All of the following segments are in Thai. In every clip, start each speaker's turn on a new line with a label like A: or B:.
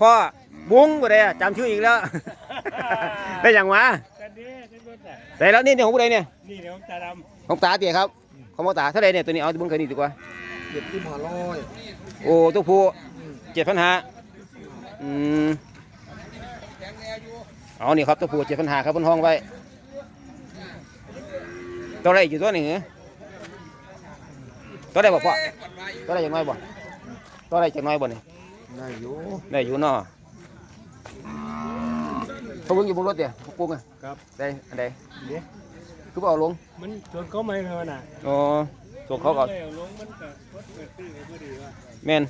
A: พ่อบุ้งบ่ได้อะจำชื่ออีกแล้ว ได้อย่างวะ
B: กันนี้ได้รถอะ
A: แต่แล้วนี่เนี่ยของผู้ใดเนี่ย
B: นี่เดี๋ยวตาด
A: ของตาเตี๋ยครับของพ่อตาเท่าไหรเนี่ยตัวนี้เอาเบิ้งเคยนี่ดีกว่า
C: เจ็ดที่หาร้อย
A: โอ้ตัวผู้เจ็ดพันห้าอืมเอานี่ครับตัวผู้เจ็ดพันห้าครับบนห้องไว้ตัวไรอยู่ตัวนี้เหรอตัวไรบ่พ่อตัวไรอย่างน้อยบ่ตัวไรจากน้อยบ่เนี่ย
C: ได้อยู่
A: ได้อยู่เนาะเขาเบิ่งอยู่บนรถเดี๋ยวพวกปุ้งอะำ
B: ครับ
A: ได้อันใด
B: เดี๋ยว
A: คือบ่เอาลง
B: มันชวนเขาไม่เท่าน่ะ
A: อ๋อส่งเขาก่อน
B: ลยลงมันก็รถเกิดตื้อก็พอดีว่า
A: แม่น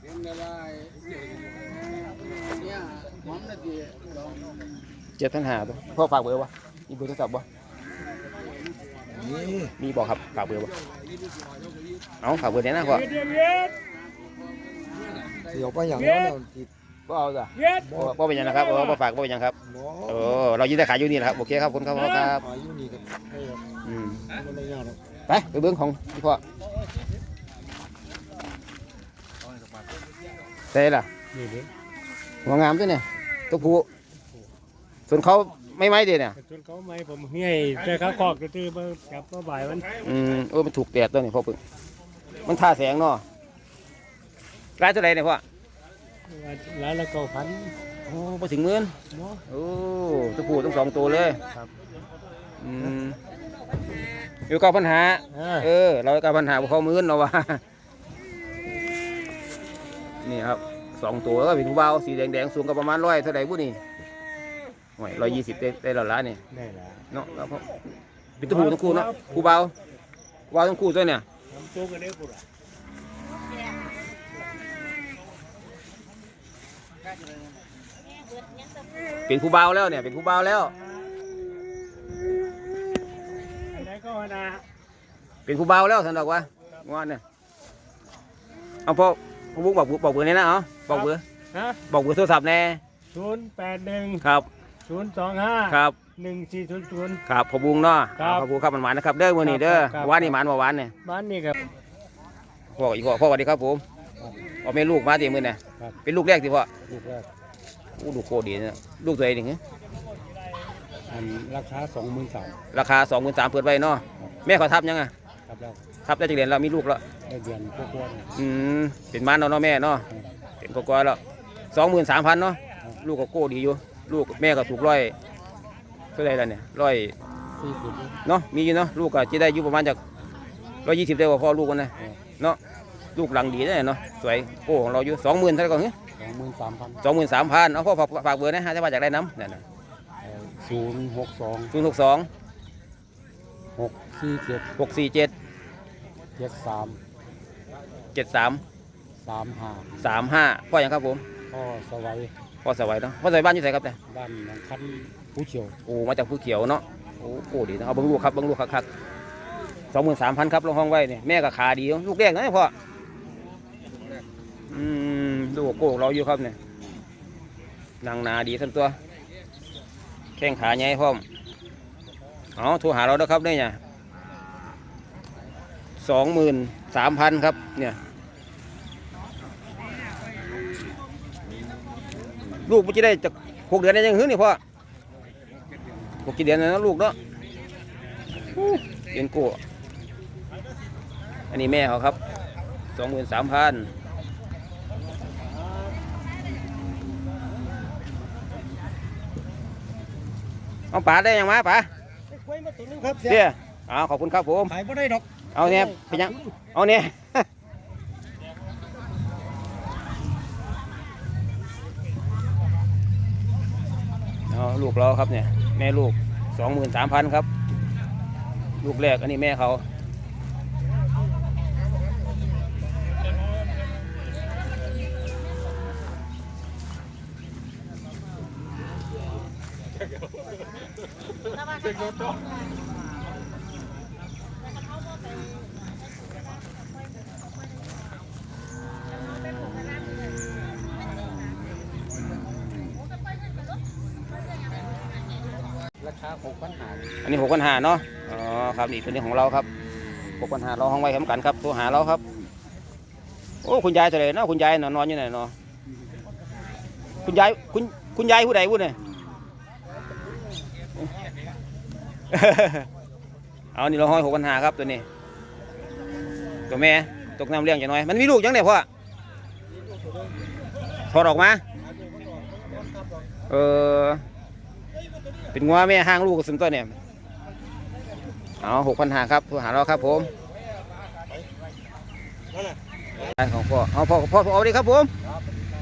C: เป็นอะไรเนี่ยหอมนาทีลอง
A: เจ็ดพันห้าตัวพ่อฝากเบอร์วะ มีเบอร์โทรศัพท์วะ
C: นี่
A: มีบอกครับฝากเบอร์วะเอาฝากเบอร์เนี่ยนะพ่อ
B: เวียดเวียด
C: เดี๋ยวไปอย่างนั้นเราจิต
A: พ่อเอาจ้ะ
B: เวียด
A: พ่อพ่อเป็นหยังนะครับเออพ่อฝากพ่อเป็นหยังครับ
C: หมอ
A: เออเรายืนได้ขายอยู่นี่แหละครับโอเคครับคุณครับพ่อครับ
C: อายุนี่ก็ให้ครับ
A: อืม
C: ไม่ได้ยากหรอก
A: ไปไปเบิ้งของพี่พ่อเต้ล่ะ
B: นี่เด็ก
A: หัวงามด้วยเนี่ยตัวผู้ส่วนเขา ไม่ไม้เดียเนี่ย
B: ชวนเขาไม่ผมเฮียเจอเขาคอกก็ตื้อมาจับมาบ่ายมัน
A: อืมเออมันถูกแดดตัวนี่พ่อปึงมันท่าแสงเนาะร้านเท่าไหรเนี่ยพ่อ
B: ร้านละเก้าพัน
A: โอ้พอถึงหมื่น
B: หมอ
A: โอ้ตัวผู้ทั้งสองตัวเลย
B: ครับ
A: อืมอยู่กับปัญหา
B: อ่า
A: เออ เรากับปัญหาพวกเขาหมื่นเราว่านี่ครับสองตัวแล้วก็เป็นผู้เบาสีแดงๆสูงกับประมาณร้อยเท่าไหร่บุนี่ ร้อยยี่สิบได้ได้แล้วละนี่
B: ได้ละ
A: เนาะแล้วก็เป็นตัวผู้ทั้งคู่เนาะผู้เบาผู้เบาทั้งคู่ด้วยเนี่ย
B: ทำตัวกันได้ปุ๊บ
A: เป็นผู้เบาแล้วเนี่ย เป็นผู้เบาแล้ว
B: อันไหนก็นะ
A: เป็นผู้เบาแล้วสันดอกว่าว่าเนี่ยเอาพ่อพ่อบุ๊กบอกบอกเบอร์นี้นะเอาบอกเบอร์
B: ฮะ
A: บอกเบอร์โทรศัพท์แน่
B: ศูนย์แปดหนึ่ง
A: ครับ
B: ศูนย์สองห้า
A: ครับ
B: หนึ่งสี่ศูนย์ศูนย์
A: ครับพ่อบุงเนาะ
B: ครับ
A: พ่อบุงครับมันหวานนะครับ เด้อมื้อนี้เด้อ
B: ครับครับ
A: หวานนี่หวานบ่หวานเนี่ย
B: บ้านนี่ครับ
A: พ่ออีกพ่อพ่อสวัสดีครับผมเอาแม่ลูกมาติมื้อเนี่ย
B: ครับ
A: เป็นลูกแรกสิพ่อ
B: ลูกแรก
A: โอ้ลูกโคตรดีนะลูกตัวเองนี่
B: อันราคาสองหมื่นสาม
A: ราคา23,000เปิดไว้เนาะแม่เขาทับยังอะ
B: ครับแล้ว
A: ทับได้จักเดือนแล้วมีลูกแล้ว
B: ได้เดือนพวกๆเนี่ย
A: อืมเป็นบ้านเนาะเนาะแม่เนาะเป็นกกอยแล้ว23,000เนาะลูกก็โก้ดีอยู่ ลูกแม่ก็ถูกร้อยเท่าไหร่แล้วเนี่ยร้อย
B: สี่สิบ
A: เนาะมีอยู่เนาะลูกก็จะได้อยู่ประมาณจากร้อยยี่สิบได้กว่าพ่อลูกกันนะเนาะลูกหลังดีได้เนาะสวยโก้ของเราอยู่สองหมื่นเท่าไหร่ก่อนเงี้ย
B: สองหมื่นสามพัน
A: สองหมื่นสามพันเอาพ่อฝากฝากเบอร์นะฮะถ้ามาจากได้น้ำนั่นนะ
B: ศูนย์หกสอง
A: ศูนย์หกสอง
B: หกสี่เจ็ด
A: หกสี่เจ็ด
B: เจ็ดสาม
A: เจ็ดสาม
B: สามห้า
A: สามห้าพ่ออย่างครับผม
B: พ่อสวัย
A: พ่อสวัยเนาะพ่อสวัยบ้านอยู่ไหนครับเนี่ย
B: บ้านหนองคันผู้เขียว
A: โอ้มาจากภูเขียวเนาะโอ้โก้ดีนะเอาเบิ้งลูกครับเบิ้งลูกคักสองหมื่นสามพันครับลงห้องไว้เนี่ยแม่ก็ขาดีลูกแรกนะเนี่ยพ่ออืมลูกโก้ของเราอยู่ครับเนี่ยนางนาดีทั้งตัว แข้งขาใหญ่พร้อมเอาโทรหาเราแล้วครับเนี่ยสองหมื่นสามพันครับเนี่ย ลูกมันจะได้จากหกเดือนได้ยังหึนี่พ่อหกกี่เดือนแล้วนะลูกเนาะอู้เรียนกู้อันนี้แม่เขาครับสองหมื่นสามพันเอาป๋าได้ยังมาป๋า
C: ไว้มาตัวนึงครับเสีย
A: เดี๋ยวเอาขอบคุณครับผม
C: ขายไม่ได้ดอก
A: เอาเนี่ยเป็นยังเอาเนี่ย เอา ลูกเราครับเนี่ย แม่ลูกสองหมื่นสามพันครับ ลูกแรกอันนี้แม่เขา
B: รา คาหกพันหา
A: อันนี้หกพันหาเนาะอ๋อครับนี่ตัวนี้ของเราครับพวกปัญหาเราห้องไว้ทำกันครับตัวหาเราครับโอ้คุณยายตัวไหนเนาะคุณยายนอนนอนอยู่ไหนเนาะคุณยายคุณคุณยายผู้ใดผู้ไหนเอานี่เราห้อยหกปัญหาครับตัวนี้ ตัวแม่ตกน้ำเลี้ยงจะน้อย มันมีลูกยังเนี่ยพ่อถอออกมาเออ เป็นงัวแม่ห้างลูกกระสุนตัวเนี่ยเอาหกพันหาครับโทรหาเราครับผมได้ของพ่อเอาพ่อพ่อเอาดิครับผม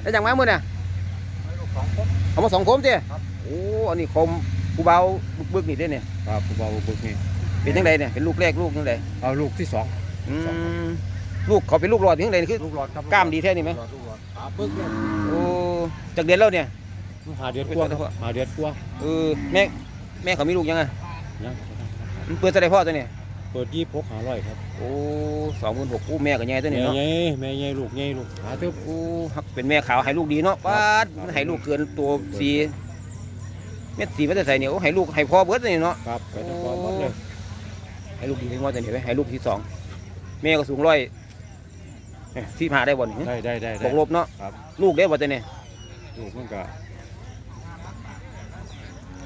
A: ได้จังมามือน่ะเอามาสองคมสิโอ้อันนี้คมผู้เบาบึกบึกๆนี่เด้เนี่ย
C: ครับผมบอกบึกนี่
A: เป็นยังไงเนี่ยเป็นลูกแรกลูกยังไง
C: เอาลูกที่สอง
A: อืมลูกเขาเป็นลูกหลอดยังไงคือ
C: ลูกหลอดครับ
A: กล้ามดีแท้นี่ไหม
C: ลูกหลอดขาบึกเลย
A: โอ้จากเดือนแล้วเนี่ย
B: หาเดือนกว่าครับหาเดือนกว่า
A: เออแม่แม่เขามีลูกยังไง
B: ยัง
A: มันเปิดเท่าไหรพ่อตัวเนี่ย
B: เปิดยี่พกหาร้อยครับ
A: โอ้สองหมื่นหกอู้แม่กับยายตัว
B: แม่
A: นี้เนาะ
B: ใหญ่แม่ใหญ่ลูกใหญ่ลูกหาเถอะ
A: โอ้หักเป็นแม่ขาวให้ลูกดีเนาะป้าดมันให้ลูกเกินตัวสีเม็ดสีมันจะใส่เนี่ยโอ้ให้ลูกให้พ่อเบิร์ดนี่เนาะ
B: ครับก็จะพอหมดเลย
A: ให้ลูกดีให้พ่อตัวนี้ไว้ให้ลูกที่สองแม่ก็สูงร้อยเอ้ยที่พาได้บ่นี่
B: ได้ได้ได้
A: บ
B: ได้
A: วกลบเนาะ
B: ครับ
A: ลูกได้บ่ตัวนี้
B: ลูกมันก็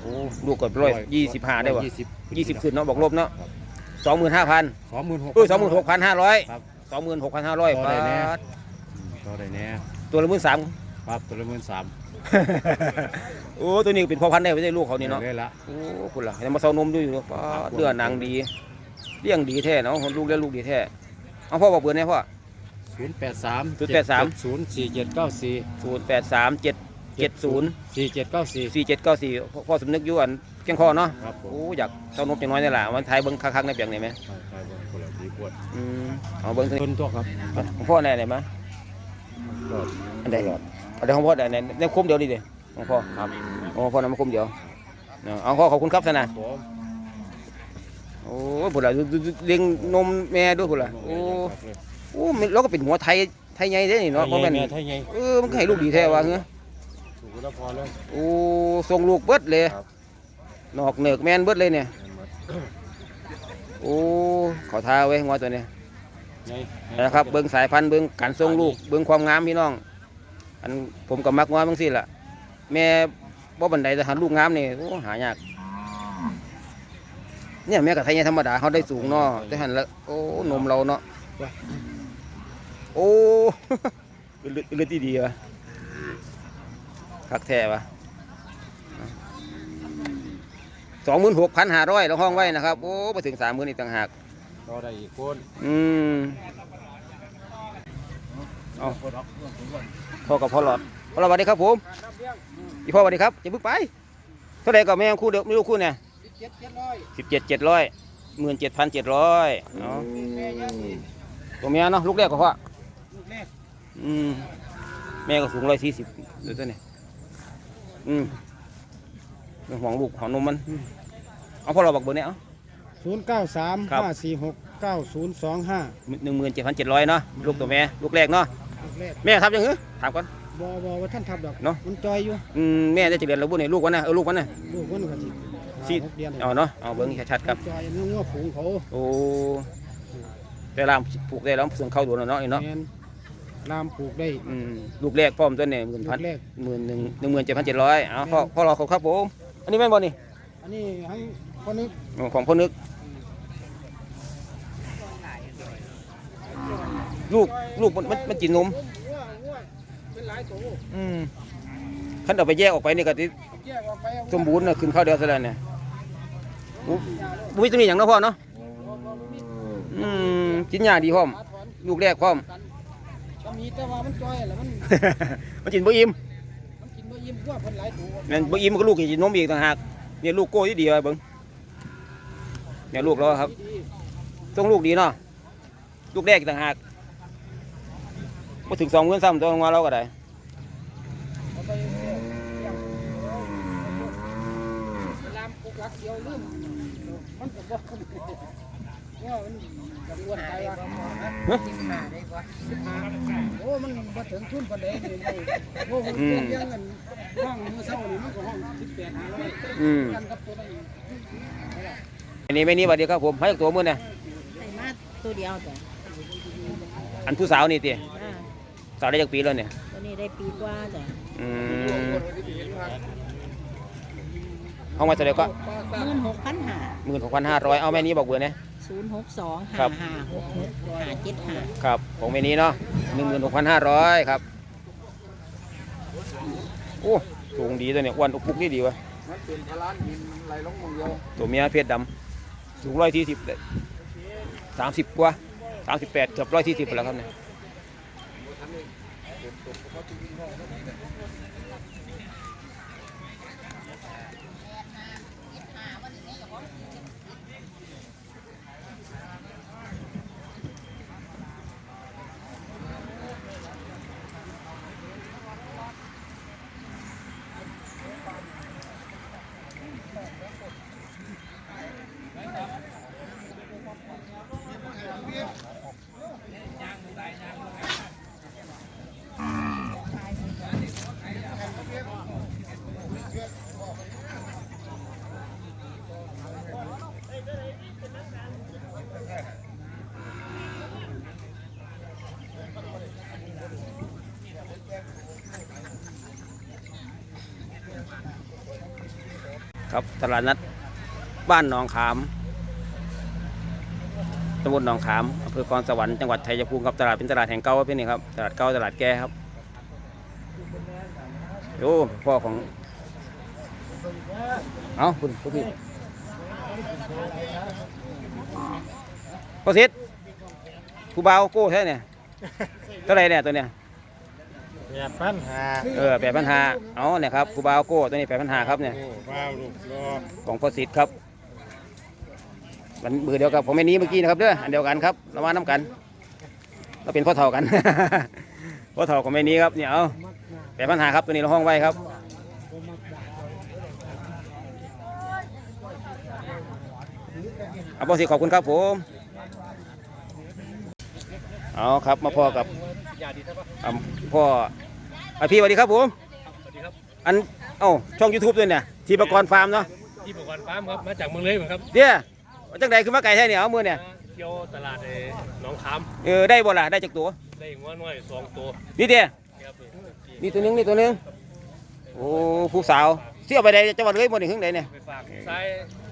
A: โอ้ลูกก็ร้อยยี่สิบห้าได้บ่
B: ยี่สิบ
A: ยี่สิบขึ้นเนาะบวกลบเนาะสองหมื่นห้าพัน
B: สองหมื่นหก
A: เออสองหมื่นหกพันห้าร้อย
B: ครับ
A: สองหมื่นหกพันห้าร้อย
B: ต่อได้แน่ต่อได้แน่
A: ตัวละหมื่นสาม
B: ครับตัวละหมื่นสาม
A: โอ้ตัวนี้เป็นพ่อพันธุ์ได้ไม่ใช่ลูกเขานี่เนาะ
B: ได้ละ
A: โอ้คุณล่ะยังมาเซานมดูอยู่เนาะป้าดเดือนนางดีเลี้ยงดีแท้เนาะลูกเลี้ยงลูกดีแท้เอาพ่อบอกเบอร์ไหนพ่อ
B: ศูนย์แปดสาม
A: 083
B: ศูนย์สี่เจ็ดเก้าสี่
A: ศูนย์แปดสามเจ็ด เจ็ดศูนย์
B: สี่เจ็ดเก้าสี่
A: สี่เจ็ดเก้าสี่พ่อสำนึกอยู่อันเกียงคอเนาะ
B: ครับผม
A: โอ้อยากเซานมจังน้อยนี่แหละมันไทยเบิ้งคักๆในเปียงนี่ไหม
B: ใช่ใช่เบิ่งคนละดีกว่า
A: อืมเอาเบิ้งตัว
B: ต้นตัวครับ
A: ของพ่อไหนไหนมา
B: ก็
A: อันใดอันใดของพ่อไหนไหนในคุ้มเดียวนี่เด้ของพ่อครับโอ้พ่อนำมาคุ้มเดียวเอาเอาพ่อขอบคุณครับสนะ
B: ผม
A: โอ้พุ่นล่ะดูดูดูเลี้ยงนมแม่ด้วยพุ่นล่ะโอ้โอ้มันเราก็เป็นหัวไทยไทยใหญ่เด้นี่เนาะเพราะมัน
B: แม่ไทยไง
A: เออมันก็ให้ลูกดีแท้ว่าเงี้ย
B: ถูกแล้วพอแล้ว
A: โอ้ส่งลูกเบิดเลย
B: ครับ
A: นอกเหนือกแมนเบิดเลยเนี่ยโอ้ขอท้าไว้หัวตัวเนี้
B: ไง
A: นะครับเบิ้งสายพันธุ์เบิ้งการทรงลูกเบิ้งความงามพี่น้อง อันผมกับมักงามบางสิล่ะ แม่บ่บันไดแต่หันลูกงามนี่โอ้หายากเนี่ยแม่กับไทยธรรมดาเขาได้สูงเนาะแต่หันละโอ้นมเราเนาะโอ้ เลือดเลือดที่ดีวะ คักแท้วะสองหมื่นหกพันห้าร้อยเราห้องไว้นะครับ โอ้ไปถึงสามหมื่นอีกต่างหาก
B: รอได้อีกคน
A: อืมเอาพ่อกับพ่อหลอดพ่อหลอดสวัสดีครับผมอีพ่อสวัสดีครับอย่าเพิ่งไป เท่าไหร่กับแม่คู่เดียวไม่รู้คู่เนี่ยสิบเจ็ดเจ็ดร้อยหมื่นเจ็ดพันเจ็ดร้อยเนาะตัวเมียเนาะลูกแรกก็พ่ออืมแม่ก็สูงร้อยสี่สิบดูตัวนี้ อืมเรื่องของลูกของนมมัน เอาพ่อเราบอกเบอร์เนี้ยเอา
B: ศูนย์เก้าสาม
A: ครับ
B: ห้าสี่หกเก้าศูนย์สองห้า
A: หนึ่งหมื่นเจ็ดพันเจ็ดร้อยเนาะลูกตัวแม่ลูกแรกเนาะ
B: แรก
A: แม่ทับยังเหรอถามก่อน
B: บอบอว่าท่านทับดอก
A: เนาะ
B: มันจอยอยู่
A: อืมแม่ได้จะเรียนแล้วบุญในลูกวันน่ะเออลูกวันน่ะ
B: ลูกมันก็สิ
A: สิ
B: หกเดือน
A: เอาเนาะเอาเบิ้งชัดๆครับ
B: จอยเนื้องัวผงเขา
A: โอ้แต่ลามผูกได้แล้วเสื่อมเข้าโดนแล้วเนาะนี่เนาะ
B: แมน ลามปลูกได้
A: อืมลูกแรกพร้อมตัวเนี่ยหมื่น
B: ลู
A: พัน
B: กแรก
A: หมื่นหนึ่งหนึ่งหมื่นเจ็ดพันเจ็ดร้อยเอาพ่อพ่อรอเขาครับผมอันนี้แม่นบอลนี่
B: อันนี้ให้คนนี้
A: ของพ่อนึก ลูกลูกมันมันมันกินนม
B: เป็นหลายตัว
A: อืมขันเอาไปแยกออกไปนี่ก็ที่
B: แยกออกไป
A: สมบูรณ์นะขึ้นข้าวเดียวซะแล้วเนี่ยบุบุมีตรงนี้อย่างเนาะพ่อเนาะอืมกินยาดีพร้อม ลูกแรกพร้อม
B: ก็ มีแต่ว่ามันจอยแล้วมัน
A: มันกินบ่อิ่ม
B: มันกินบ่อิ่มกว่าเพิ่นหลายตัว
A: แม่นบ่อิ่มมันก็ลูกกินนมอีกต่างหากเนี่ยลูกโก้ที่ดีเลยเบิ่งเนี่ยลูกเราครับต้องลูกดีเนาะลูกแรกอีกต่างหากบ่ถึงสองเงินซ้ำตัวมาเราก็ได้
B: เอาไปเลี้ยงลามปลูกหลักเดียวลืมมันก็บ่ว่ามันกังวลใจว่า โอ้ มันบ่ถึงทุนปานใดนี่เลยโอ้ผมเลี้ยงเงินห้องมื้อเช้านี่มันก็ห้อง18 500
A: อืม
B: กันกับตัวนั้น
A: นี้แม่นี้สวัสดีครับผมให้จากตัวมือเนี่ย
D: ใส่มาตัวเดียวจ้ะ
A: อันผู้สาวนี่ติ
D: อ่า
A: สาวได้จากปีแล้วเนี่ย
D: ตัวนี้ได้ปีกว่าจ้ะ
A: อืมห้องมาเท่าไหร่ก็
D: หมื่นหกพันห้า
A: หมื่นหกพันห้าร้อยเอาแม่นี้บอกเบอร์เนี่ย
D: ศูนย์หกสอง
A: ครั
D: ห้า
A: บ
D: ห้าหกหกห้าเจ็ดห้า
A: ครับของแม่นี้เนาะหนึ่งหมื่นหกพันห้าร้อยครับ โอ้สูงดีตัวเนี่ยอ้วนอุกปุกนี่ดีวะ
C: มันเป็นพลานหินมันไหลลงมองเดียว
A: ตัวเมียเพศดำสูงร้อยที่สิบสามสิบกว่าสามสิบแปดเกือบร้อยที่สิบแล้วครับเนี่ย ครับตลาดนัดบ้านหนองขามตำบลหนองขามอำเภอคอนสวรรค์จังหวัดชัยภูมิครับตลาดเป็นตลาดแห่งเก่าครับพี่นี่ครับตลาดเก่าตลาดแก่ครับโอ้พ่อของเอาคุณคุณพี่พ่อเสร็จผู้เบาวโก้ใช่เนี่ยเท่าไรเนี่ยตัวเนี่ย
E: แปดพันหา
A: เออแปดพันหาเอาเนี่ยครับผู้เบาวโก้ตัวนี้แปดพันหาครับเนี่ย
E: โอ้ว้าวลูกรอ
A: ของพ่อสิทธิ์ครับมันมือเดียวกับผมแม่นี้เมื่อกี้นะครับเด้ออันเดียวกันครับเรามาน้ำกัน เราเป็นพ่อเท่ากัน พ่อเท่าของแม่นี้ครับเนี่ยเอาแปดพันหาครับตัวนี้เราห้องไว้ครับเอาพ่อสิทธิ์ขอบคุณครับผมเอาครับมาพ่อกับอ่าพ่อ อะพี่สวัสดีครับผม
E: สวัสดีครับ
A: อันเอ้าช่อง YouTube ด้วยเนี่ยทีประกรณ์ฟาร์มเนาะ
E: ที่ประกอบฟาร์มครับมาจากเมืองเลยเหมือนครับ
A: เดี๋ยวว่าจังใดคือมาไก่แท้เนี่ยเอามือเนี่ย
E: มาเที่ยวตลาดเอ่อหนองขาม
A: เออได้บ่ล่ะได้จากตัว
E: ได้งัวน้อยสองตัว
A: นี่เดีย
E: ครับ
A: นี่ตัวหนึงนี่ตัวหนึงโอ้ผู้สาวเสี่ยวไปใดจังหวัดเลยบ่นี่ถึงใดเนี่ย
E: ไปฝากซ้าย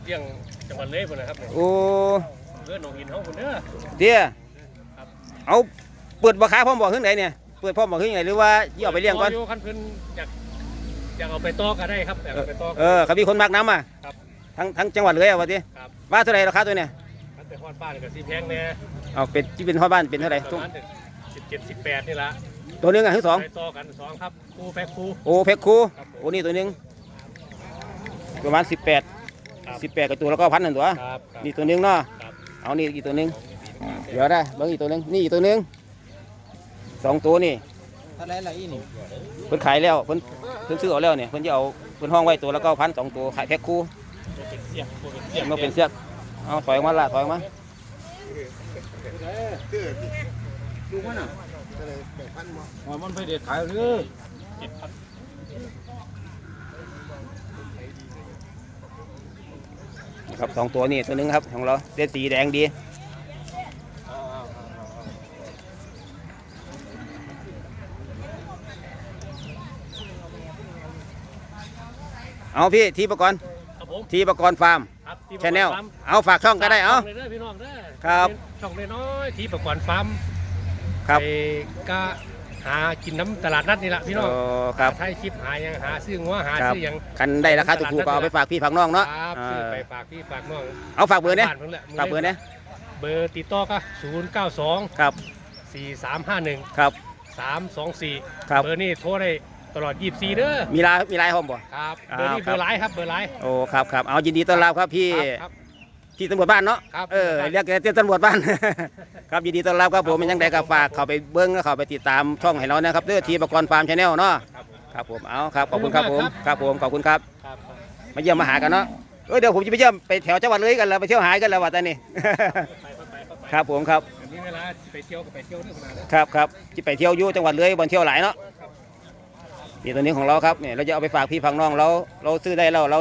E: เลี้ยงจังหวัดเลยหมดนะครับเนี่ย
A: โอ้
E: เพื่อนหนองหินเฮาคนเด้อ
A: เดียเอาเปิดบ่ขายพร้อมบ่ถึงใดเนี่ย เปิดพร้อมบ่ถึงไหนหรือว่าสิเอาไปเลี้ยงก่อน
E: อยู่คันเพิ่นอยากอยากเอาไปตอกก็ได้ครับอยากเอาไปตอก
A: เออเขามีคนมักน้ำอะ
E: ครับ
A: ทั้งทั้งจังหวัดเลยอะว่าติ
E: ครับ
A: ว่าเท่าไหร่ราคาตัวเนี่ย
E: คันแต่ฮอดบ้านก็สิแพงแน่
A: เอาเป็นที่เป็นฮอดบ้านเป็นเท่าไหร่
E: ป
A: ทุ
E: ระ
A: ก
E: มาณสิบเจ็ดสิบแปดนี่ละ
A: ตัวหนึงอะทั้งสอง
E: ไปตอกันสองครับคู่แพ็คคู่
A: โอ้เพกคู
E: ครับผม
A: โอ้นี่ตัวหนึงประมาณ18
E: ครับ
A: 18กับตัวแล้วก็พันหนึ่งตัว
E: ครับครับ
A: นี่ตัวหนึงเนาะ
E: ครับ
A: เอานี่อีกตัวหนึงเดี๋ยวได้เบิ่งอีกตัวหนึงนี่อีกตัวหนึง สองตัวนี่
B: อะไรล่ะอีนี่
A: เพิ่นขายแล้วเพิ่นเพิ่นซื้อเอาแล้วเนี่ยเพิ่นจะเอาเพิ่นห้องไว้ตัวละเก้าพันสองตัวขายแพ็คคู่
E: ตัวเป็นเสียงตัวเป็นเสียง
A: มันเป็นเสือกเอาถอยออกมาละถอยออกมา
B: ดูมันอะ
E: อ๋อมันไปเด็ดขายหรือเจ็ดพัน
A: ครับสองตัวนี่ตัวหนึงครับของเราเส้นสีแดงดี เอาพี่ทีประกรณ์
E: ครับผม
A: ทีประกรณ์ฟาร์ม
E: ครับที่
A: ชแนล
E: ฟาร์ม
A: เอาฝากช่องก็ได้เอา
E: ช่งเลยเด้อพี่น้องเด้อ
A: ครับ
E: ช่องน้อยๆที่ประกอบฟาร์ม
A: ครับ
E: ไปก็หากินน้ำตลาดนัดนี่แหละพี่น้อง
A: เออครับ
E: ถ่ายคลิปหายังหาซื้องัวหา
A: ครับ
E: ซื้อหยัง
A: คันได้ราคาถูกๆก็เอาไปฝากพี่ฝากน้องเนาะ
E: ครับ
A: เอ
E: ซื้อ
A: อ
E: ไปฝากพี่ฝากน้อง
A: เอาฝากเบอร์เนี่ย
E: บ้านพิ่นแหละ
A: ฝากเบอร์เนี่ย
E: เบอร์ติดต่อก็ศูนย์เก้าสอง
A: ครับ
E: สี่สามห้าหนึ่ง
A: ครับ
E: สามสองสี่
A: ครับ
E: เบอร์นี้โทรได้ ตลอดยี่สิบสี่เด้อ
A: มีไลน์มีไลน์ห้องบ่
E: ครับ
A: อ่า
E: เบอร์นี้
A: ครั
E: เบบอร์ไลน์ครับเบอร์ไลน์
A: โอ้ครับครับเอายินดีต้อนรับครับพี่
E: ครับ
A: พี่ตำรวจบ้านเนาะ
E: ครับ
A: เออเรียกเรียกตำรวจบ้าน ครับยินดีต้อนรับครับผมเป็นยังไงก็ฝากเข้าไปเบิ้งแล้วเข้าไปติดตามช่องให้เรานะครับเด้อทีประกรณ์ฟาร์มชาแนลเนาะ
E: ครับผม
A: ครับผมเอาครับขอบคุณครับผมครับผมขอบคุณครับ
E: ครับ
A: มาเยี่ยมมาหากันเนาะเออเดี๋ยวผมจะไปเยี่ยมไปแถวจังหวัดเลยกันแล้วไปเที่ยวหายกันแล้วว่ะตอนนี้
E: ไปไปไปไป
A: ครับผมครับ
E: มีเวลาไปเที่ยวก็ไปเที่ยวเรื่องขนาดนั้น
A: ครับครับจะไปเที่ยวอยู่จังหวัดเลยบนเที่ยวหลายเนาะ นี่ตัวนี้ของเราครับเนี่ยเราจะเอาไปฝากพี่ฝากน้องเราเราซื้อได้แล้วเรา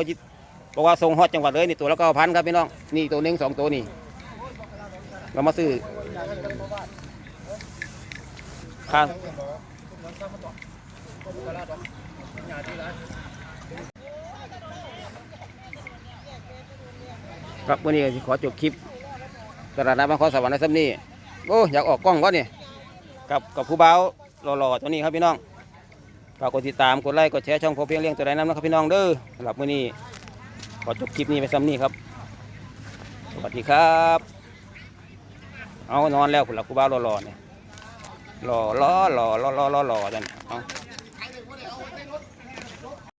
A: บอกว่าส่งฮอดจังหวัดเลยนี่ตัวละเก้าพันครับพี่น้องนี่ตัวหนึ่งสองตัวนี่เรามาซื้อค่าครับวันนี้ก็สิขอจบคลิปตลาดนัดบางขอสวรรค์ในซ้ำนี้โอ้อยากออกกล้องวะนี่กับกับผู้บ่าวหล่อๆตัวนี้ครับพี่น้อง ฝากกดติดตามกดไลค์กดแชร์ช่องพอเพียงเลี้ยงตัวใดน้ำนะครับพี่น้องเด้อสำหรับมื้อนี้ขอจบคลิปนี้ไปซ้ำนี้ครับสวัสดีครับ เอานอนแล้วคุณลักกูบ้าวรอๆเนี่ยรอรอรอรอรอรอรอจันเอา